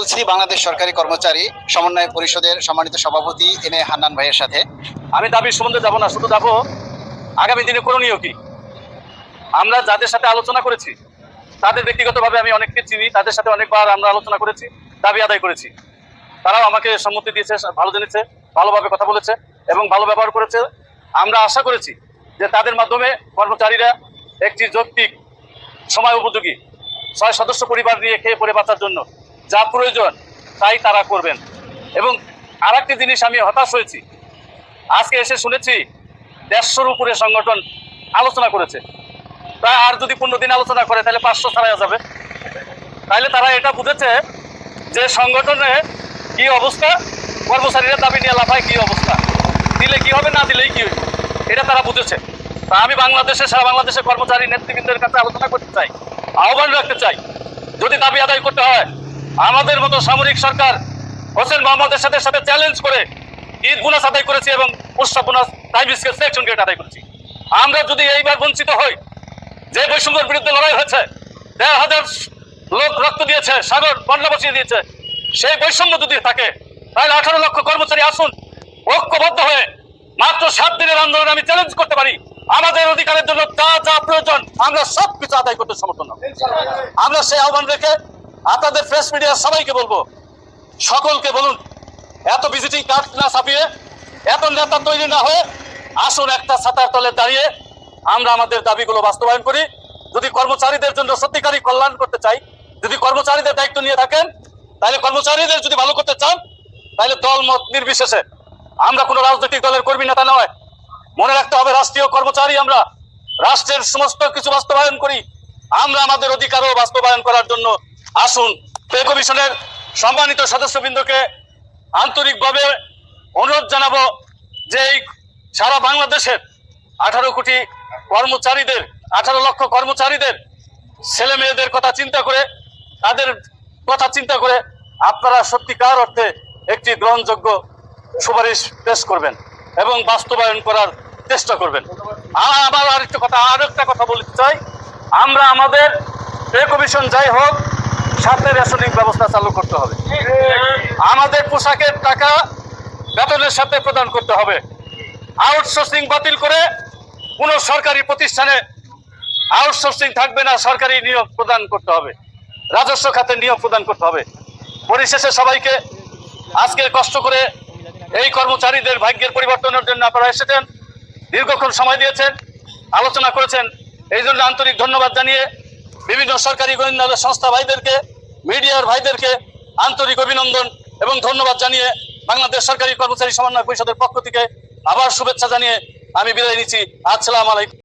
বলছি, বাংলাদেশ সরকারি কর্মচারী সমন্বয় পরিষদের সম্মানিত সভাপতি এম এ হান্নান ভাইয়ের সাথে। আমি দাবি সম্বন্ধে যাব না, শুধু যাব আগামী দিনে করণীয় কি? আমরা যাদের সাথে আলোচনা করেছি, তাদের ব্যক্তিগতভাবে আমি অনেককে চিনি, তাদের সাথে অনেকবার আমরা আলোচনা করেছি, দাবি আদায় করেছি। তারাও আমাকে সম্মতি দিয়েছে, ভালো জেনেছে, ভালোভাবে কথা বলেছে এবং ভালো ব্যবহার করেছে। আমরা আশা করেছি যে তাদের মাধ্যমে কর্মচারীরা একটি যৌক্তিক, সময় উপযোগী ছয় সদস্য পরিবার নিয়ে খেয়ে পরে বাঁচার জন্য যা প্রয়োজন তাই তারা করবেন। এবং আর একটি জিনিস আমি হতাশ হয়েছি। আজকে এসে শুনেছি দেড়শোর উপরে সংগঠন আলোচনা করেছে। প্রায় আর যদি পনেরো দিন আলোচনা করে, তাহলে পাঁচশো ছাড়া যাবে। তাহলে তারা এটা বুঝেছে যে সংগঠনে কি অবস্থা, কর্মচারীরা দাবি নিয়ে লাফায় কি অবস্থা, দিলে কি হবে, না দিলেই কি হবে এটা তারা বুঝেছে। তা আমি বাংলাদেশে, সারা বাংলাদেশের কর্মচারী, নেতৃবৃন্দের কাছে আলোচনা করতে চাই। আহ্বান রাখতে চাই, যদি দাবি আদায় করতে হয়, আমাদের মতো সামরিক সরকার হোসেন মোহাম্মদের সাথে সাথে চ্যালেঞ্জ করে ঈদ বোনাস আদায় করেছি এবং উৎসব bonus time scale section grade আদায় করেছি। আমরা যদি এইবার বঞ্চিত হই, যে বৈষম্যের বিরুদ্ধে লড়াই হয়েছে, দেড় হাজার লোক রক্ত দিয়েছে, সাগর বন্যা বসিয়ে দিয়েছে, সেই বৈষম্য যদি থাকে, তাহলে আঠারো লক্ষ কর্মচারী আসুন, ঐক্যবদ্ধ হয়ে মাত্র সাত দিনের আন্দোলন আমি চ্যালেঞ্জ করতে পারি। আমাদের অধিকারের জন্য যা যা প্রয়োজন, আমরা সব কিছু আদায় করতে সমর্থন। আমরা সেই আহ্বান রেখে আপনাদের প্রেস মিডিয়ার সবাইকে বলব, সকলকে বলুন, এত ভিজিটিং কার্ড না ছাপিয়ে, এত নেতা তৈরি না হয়ে আসুন একটা ছাতার তলে দাঁড়িয়ে আমরা আমাদের দাবিগুলো বাস্তবায়ন করি যদি কর্মচারীদের জন্য সত্যিকারই কল্যাণ করতে চাই, যদি কর্মচারীদের দায়িত্ব নিয়ে থাকেন, তাহলে কর্মচারীদের যদি ভালো করতে চান, তাহলে দল মত নির্বিশেষে আমরা কোনো রাজনৈতিক দলের কর্মী, নেতা নয় মনে রাখতে হবে, রাষ্ট্রীয় কর্মচারী আমরা, রাষ্ট্রের সমস্ত কিছু বাস্তবায়ন করি। আমরা আমাদের অধিকারও বাস্তবায়ন করার জন্য আসুন। পে কমিশনের সম্মানিত সদস্যবৃন্দকে আন্তরিকভাবে অনুরোধ জানাব যে এই সারা বাংলাদেশের আঠারো কোটি কর্মচারীদের, আঠারো লক্ষ কর্মচারীদের ছেলে মেয়েদের কথা চিন্তা করে, তাদের কথা চিন্তা করে আপনারা সত্যিকার অর্থে একটি গ্রহণযোগ্য সুপারিশ পেশ করবেন এবং বাস্তবায়ন করার চেষ্টা করবেন। আর আবার আরেকটা কথা আর একটা কথা বলতে চাই। আমরা আমাদের পে কমিশন যাই হোক, সাথে রেশনিং ব্যবস্থা চালু করতে হবে। আমাদের পোশাকের টাকা বেতনের সাথে প্রদান করতে হবে। আউটসোর্সিং বাতিল করে কোনো সরকারি প্রতিষ্ঠানে আউটসোর্সিং থাকবে না, সরকারি নিয়োগ প্রদান করতে হবে। রাজস্ব খাতে নিয়োগ প্রদান করতে হবে। পরিশেষে সবাইকে আজকে কষ্ট করে এই কর্মচারীদের ভাগ্যের পরিবর্তনের জন্য আপনারা এসেছেন। দীর্ঘক্ষণ সময় দিয়েছেন, আলোচনা করেছেন। এই জন্য আন্তরিক ধন্যবাদ জানিয়ে বিভিন্ন সরকারি গোয়েন্দা সংস্থা ভাইদেরকে, মিডিয়ার ভাইদেরকে আন্তরিক অভিনন্দন এবং ধন্যবাদ জানিয়ে বাংলাদেশ সরকারি কর্মচারী সমন্বয় পরিষদের পক্ষ থেকে আবার শুভেচ্ছা জানিয়ে আমি বিদায় নিচ্ছি। আসসালামু আলাইকুম।